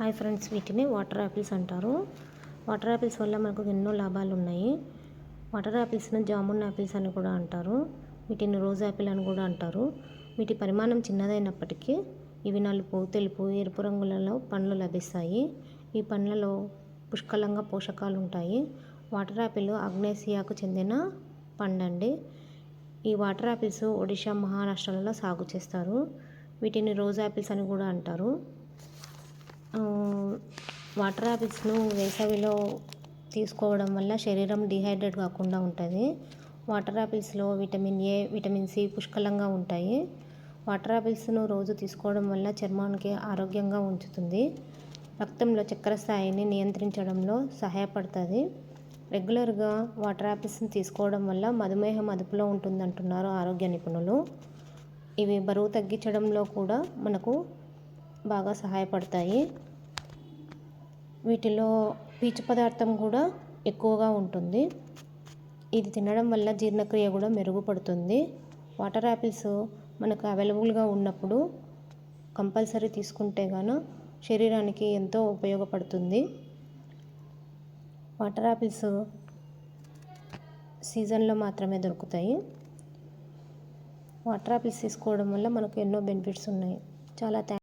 Hi friends వీటిని water apples అంటారు. Water apples వల్ల మనకు ఎన్నో లాభాలు ఉన్నాయి. వాటర్ యాపిల్స్ను జామున్ యాపిల్స్ అని కూడా అంటారు. వీటిని రోజ్ యాపిల్ అని కూడా అంటారు. వీటి పరిమాణం చిన్నదైనప్పటికీ ఇవి నలుపు తెలుపు ఎరుపు రంగులలో పండ్లు లభిస్తాయి. ఈ పండ్లలో పుష్కలంగా పోషకాలు ఉంటాయి. వాటర్ యాపిల్ ఆగ్నేసియాకు చెందిన పండండి. ఈ వాటర్ యాపిల్స్ ఒడిశా మహారాష్ట్రలలో సాగు చేస్తారు. వీటిని రోజ్ యాపిల్స్ అని కూడా అంటారు. వాటర్ యాపిల్స్ను వేసవిలో తీసుకోవడం వల్ల శరీరం డిహైడ్రేట్ కాకుండా ఉంటుంది. వాటర్ యాపిల్స్లో విటమిన్ ఏ విటమిన్ సి పుష్కలంగా ఉంటాయి. వాటర్ యాపిల్స్ను రోజు తీసుకోవడం వల్ల చర్మానికి ఆరోగ్యంగా ఉంచుతుంది. రక్తంలో చక్కెర స్థాయిని నియంత్రించడంలో సహాయపడుతుంది. రెగ్యులర్గా వాటర్ యాపిల్స్ని తీసుకోవడం వల్ల మధుమేహం అదుపులో ఉంటుందంటున్నారు ఆరోగ్య నిపుణులు. ఇవి బరువు తగ్గించడంలో కూడా మనకు బాగా సహాయపడతాయి. వీటిలో పీచు పదార్థం కూడా ఎక్కువగా ఉంటుంది. ఇది తినడం వల్ల జీర్ణక్రియ కూడా మెరుగుపడుతుంది. వాటర్ యాపిల్స్ మనకు అవైలబుల్గా ఉన్నప్పుడు కంపల్సరీ తీసుకుంటే గాను శరీరానికి ఎంతో ఉపయోగపడుతుంది. వాటర్ యాపిల్స్ సీజన్లో మాత్రమే దొరుకుతాయి. వాటర్ యాపిల్స్ తీసుకోవడం వల్ల మనకు ఎన్నో బెనిఫిట్స్ ఉన్నాయి. చాలా థ్యాంక్